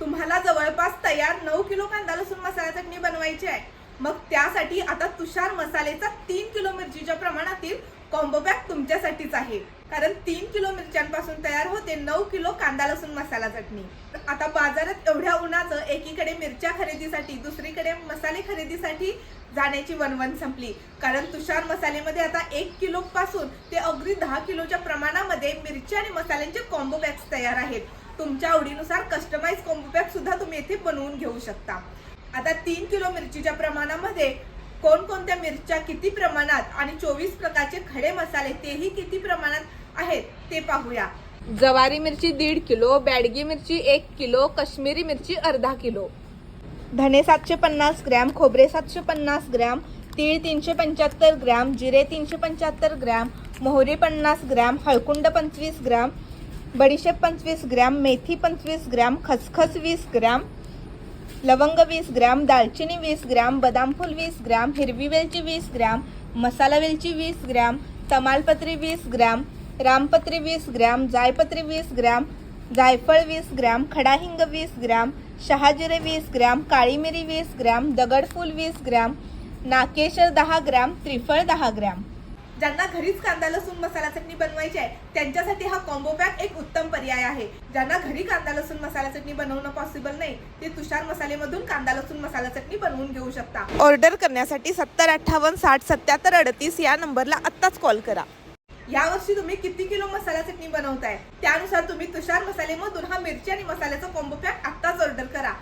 तुम्हाला जवळपास तयार नऊ किलो कांदा लसूण मसाला चटणी बनवायची आहे. मग त्यासाठी आता तुषार मसालेचा तीन किलो मिरचीच्या प्रमाणातील कॉम्बो पॅक तुमच्यासाठीच आहे. कारण तीन किलो मिरच्यांपासून तयार होते नऊ किलो कांदा लसूण मसाला चटणी. आता बाजारात एवढ्या उन्हाचं एकीकडे मिरच्या खरेदीसाठी दुसरीकडे मसाले खरेदीसाठी जाण्याची वनवन संपली. कारण तुषार मसालेमध्ये आता एक किलो पासून ते अगदी दहा किलोच्या प्रमाणामध्ये मिरची आणि मसाल्यांचे कॉम्बो पॅक्स तयार आहेत. तुमच्या आवडीनुसार कस्टमाइज कॉम्बो पॅक सुद्धा तुम्ही येथे बनवून घेऊ शकता. आता तीन किलो मिरचीच्या प्रमाणामध्ये कोणकोणत्या मिरच्या किती प्रमाणात आणि चोवीस प्रकारचे खडे मसाले तेही किती प्रमाणात आहेत ते पाहूया. जवारी मिरची दीड किलो बॅडगी मिरची एक किलो काश्मीरी मिरची अर्धा किलो. धने सातशे पन्नास ग्रॅम खोबरे सातशे पन्नास ग्रॅम तीळ तीनशे पंच्याहत्तर ग्रॅम जिरे तीनशे पंच्याहत्तर ग्रॅम मोहरी पन्नास ग्रॅम हळकुंड पंचवीस ग्रॅम बडीशेप पंचवीस ग्रॅम मेथी पंचवीस ग्रॅम खसखस वीस ग्रॅम लवंग वीस ग्रॅम दालचिनी वीस ग्रॅम बदाम फूल वीस ग्रॅम हिरवी वेलची वीस ग्रॅम मसाला वेलची वीस ग्रॅम तमालपत्री वीस ग्रॅम रामपत्री वीस ग्रॅम जायपत्री वीस ग्रॅम जायफळ वीस ग्रॅम खडाहिंग वीस ग्रॅम शहाजिरे वीस ग्रॅम काळी मिरी वीस ग्रॅम दगडफूल वीस ग्रॅम नाकेशर दहा ग्रॅम त्रिफळ दहा ग्रॅम ज्यांना घरीच कांदा लसूण मसाला चटणी बनवायची आहे त्यांच्यासाठी हा कॉम्बो पॅक एक उत्तम पर्याय आहे. ज्यांना घरी कांदा लसूण मसाला चटणी बनवणं पॉसिबल नाही ते तुषार मसालेमधून कांदा लसूण मसाला चटणी बनवून घेऊ शकता. ऑर्डर करण्यासाठी सत्तर अठ्ठावन्न साठ सत्याहत्तर अडतीस या नंबरला आत्ताच कॉल करा. यावर्षी तुम्ही किती किलो मसाला चटणी बनवताय? त्यानुसार तुम्ही तुषार मसालेमधून हा मिरची आणि मसाल्याचा कॉम्बो पॅक आत्ताच ऑर्डर करा.